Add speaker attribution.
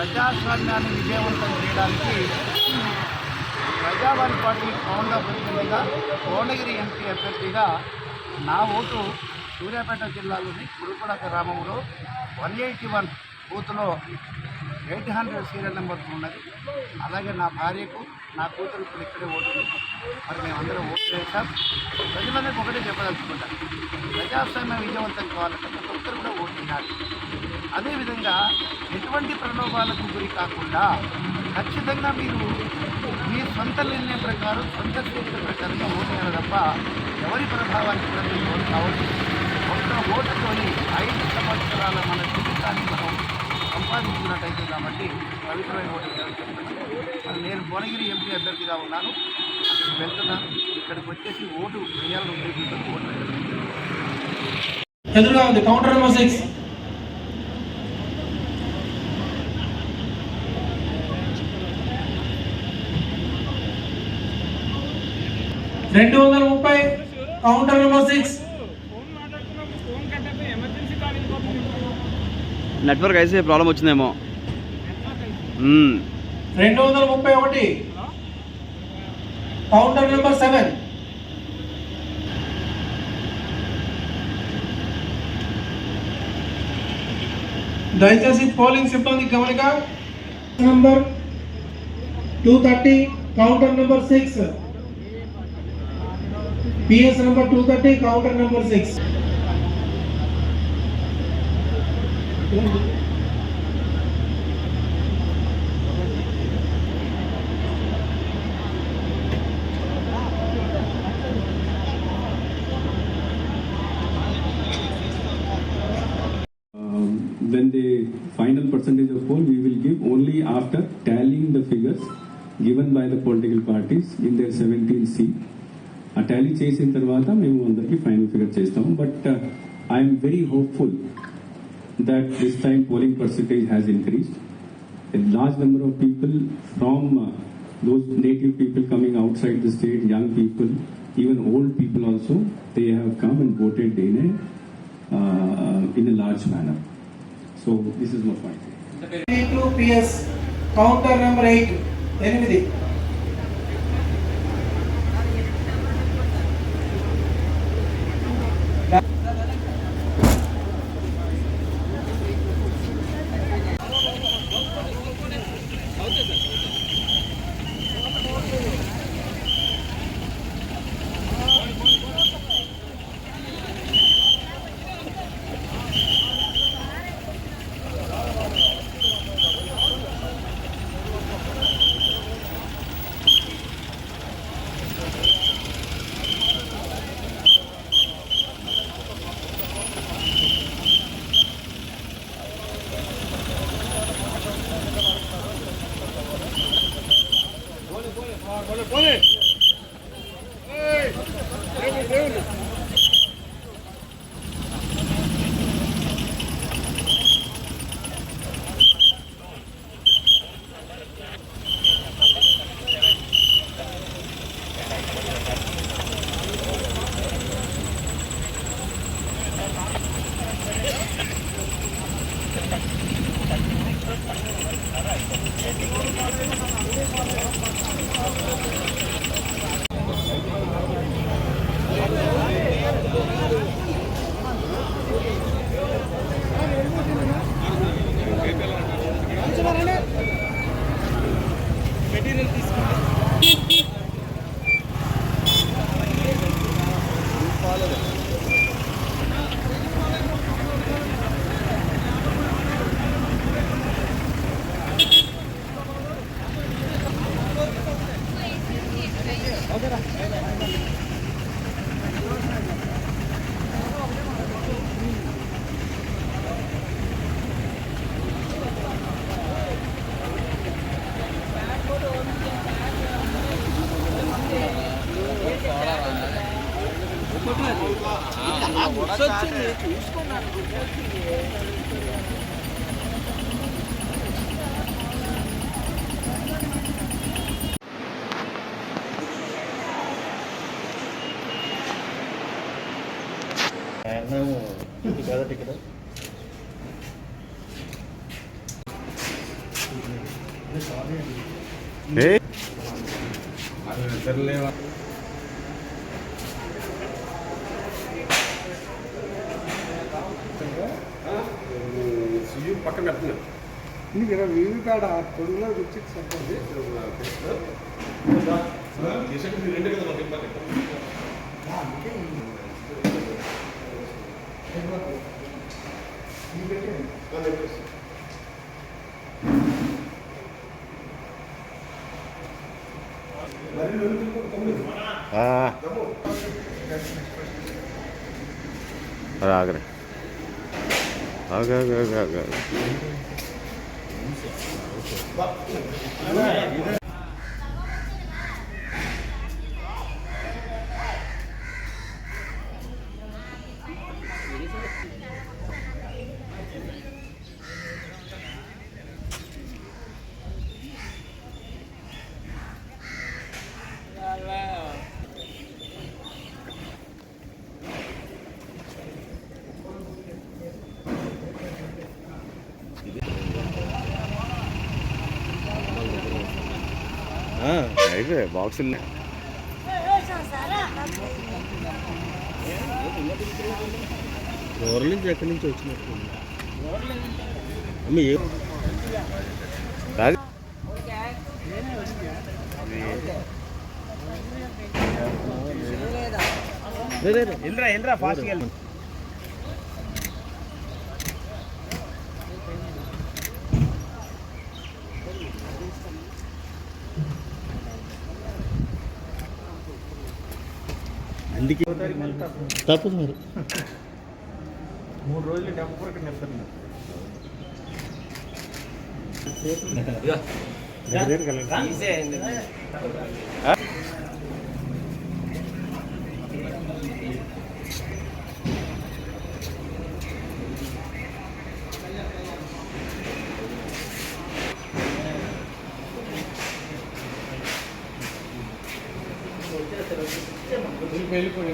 Speaker 1: ప్రజాస్వామ్యాన్ని విజయవంతం చేయడానికి ప్రజావాణి పార్టీ పవన్గా ప్రతినిధిగా కోనగిరి ఎంపీ అభ్యర్థిగా నా ఓటు సూర్యాపేట జిల్లాలోని కురుపడ గ్రామంలో వన్ ఎయిటీ వన్ బూత్లో ఎయిట్ హండ్రెడ్ సీరియల్ నెంబర్ ఉన్నది. అలాగే నా భార్యకు నా కూతురు ఇప్పుడు ఇక్కడే ఓటు మరి మేమందరం ఓటు వేసాం ప్రజలందరికీ ఒకటే చెప్పదలుచుకుంటాం ప్రజాస్వామ్యం విజయవంతం కావాలంటే ప్రతి ఒక్కరు కూడా ఓటు చేయాలి. అదేవిధంగా ఎటువంటి ప్రలోభాలకు గురి కాకుండా ఖచ్చితంగా మీరు మీ సొంత నిర్ణయం ప్రకారం సొంత స్వేచ్ఛ ప్రకారంగా ఓటు తప్ప ఎవరి ప్రభావానికి కూడా మీరు ఓటు కావచ్చు ఒక్క ఓటుతోని ఐదు సంవత్సరాల మన జీవితాన్ని మనం సంపాదించుకున్నట్టయితే కాబట్టి పవిత్రమైన ఓటు వేయాలని నేను భువనగిరి ఎంపీ అభ్యర్థిగా ఉన్నాను. అక్కడికి వెళ్తున్నాను ఇక్కడికి వచ్చేసి ఓటు వేయాలని ఉద్దేశంతో ఓటు
Speaker 2: ఎదురుగా ఉంది కౌంటర్ నెంబర్ సిక్స్ రెండు వందల ముప్పై కౌంటర్ నెంబర్ సిక్స్
Speaker 3: నెట్వర్క్ అయితే ప్రాబ్లం వచ్చిందేమో. మ్మ్.
Speaker 2: రెండు వందల ముప్పై ఒకటి. కౌంటర్ నెంబర్ సెవెన్ దయచేసి పోలింగ్ సిబ్బంది గమనిక. Number two thirty counter number six PS number two thirty counter number
Speaker 4: six then the final percentage of poll we will give only after tallying the figures given by the political parties in their 17 seats. ఆ tally చేసిన తర్వాత మేము అందరికీ final figure చేస్తాము but I'm very hopeful that this time polling percentage has increased. A large number of people from uh, those native people coming outside the state, young people, even old people also, they have come and voted in a uh, in a large manner. So this is my point.
Speaker 2: le pone? Material తీసుకుంటే అన్నం
Speaker 5: ఇది కదటి ఇక్కడ
Speaker 3: ఏ అది
Speaker 6: నిద్రలేవా
Speaker 7: two PS counter number eight
Speaker 2: ఎనిమిది
Speaker 3: ఆగరే ఆగ ఆగ ఆగ ఆగ అయితే బాక్సులు
Speaker 5: ఊర్ల నుంచి ఎక్కడి నుంచి వచ్చినట్టు అమ్మ ఏ వెళ్ళరా ఫాస్ట్గా వెళ్ళి. అందుకే తప్పదు మరి.
Speaker 8: మూడు రోజులు డబ్బు ఇక్కడ నిద్రలు వెళ్ళిపోయి వెళ్ళిపోయి